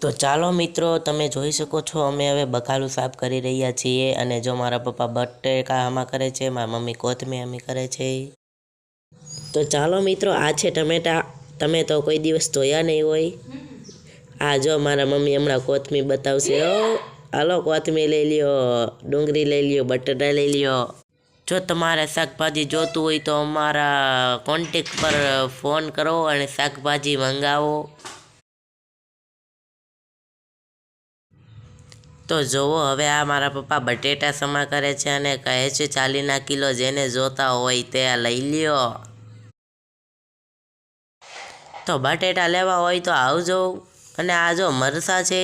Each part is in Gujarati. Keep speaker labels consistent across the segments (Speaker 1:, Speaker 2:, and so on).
Speaker 1: તો ચાલો મિત્રો, તમે જોઈ શકો છો, અમે હવે બકાલું સાફ કરી રહ્યા છીએ અને જો મારા પપ્પા બટેકા આમાં કરે છે, મારા મમ્મી કોથમીર આમી કરે છે. તો ચાલો મિત્રો, આ છે ટમેટા. તમે તો કોઈ દિવસ ધોયા નહીં હોય. આ જો મારા મમ્મી હમણાં કોથમીર બતાવશે. ઓ હાલો કોથમીર લઈ લ્યો, ડુંગળી લઈ લ્યો, બટેટા લઈ લ્યો. જો તમારે શાકભાજી જોતું હોય તો અમારા કોન્ટેક પર ફોન કરો અને શાકભાજી મંગાવો. તો જુઓ, હવે આ મારા પપ્પા બટેટા સમા કરે છે અને કહે છે, ચાલીના કિલો જેને જોતા હોય તે લઈ લ્યો. તો બટેટા લેવા હોય તો આવજો અને આ જો મરસા છે.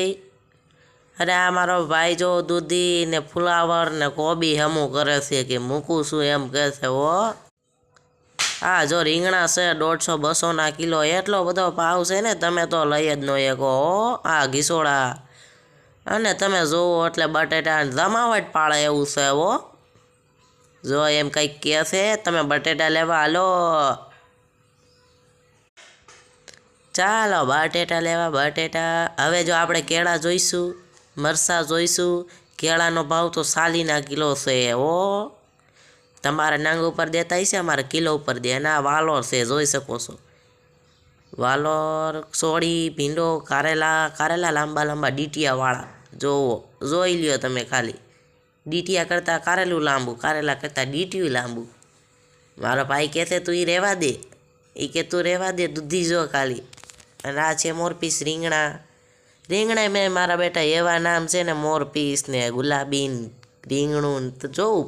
Speaker 1: અરે આ મારો ભાઈ જો દૂધી ને ફુલાવર ને કોબી હમું કરે છે કે મૂકું છું એમ કહે છે ઓ હા જો રીંગણા છે, દોઢસો બસોના કિલો, એટલો બધો ભાવ છે ને, તમે તો લઈ જ નો એક ઓ આ ઘીસોડા. અને તમે જુઓ એટલે બટેટા જમાવટ પાડે એવું છે એવો જો એમ કંઈક કહે છે, તમે બટેટા લેવા હાલો. ચાલો બટેટા લેવા, બટેટા. હવે જો આપણે કેળા જોઈશું મરસા જોઈશું, કેળાનો ભાવ તો સાલીના કિલો છે ઓ તમારા નાંગ ઉપર દેતા હશે, અમારે કિલો ઉપર દે. અને વાલોર છે, જોઈ શકો છો. વાલોર, સોળી, ભીંડો, કારેલા કારેલા લાંબા લાંબા ડીટીયાવાળા. જોવો, જોઈ લ્યો તમે ખાલી. ડીટીયા કરતાં કારેલું લાંબુ, કારેલા કરતાં ડીટીયું લાંબુ. મારો ભાઈ કહેતે તું એ રહેવા દે. એ કે તું રહેવા દે, દૂધી જો ખાલી. અને આ છે મોરપીસ રીંગણા. રીંગણા મેં મારા બેટા એવા નામ છે ને, મોરપીસ ને ગુલાબીન, રીંગણું તો જોવું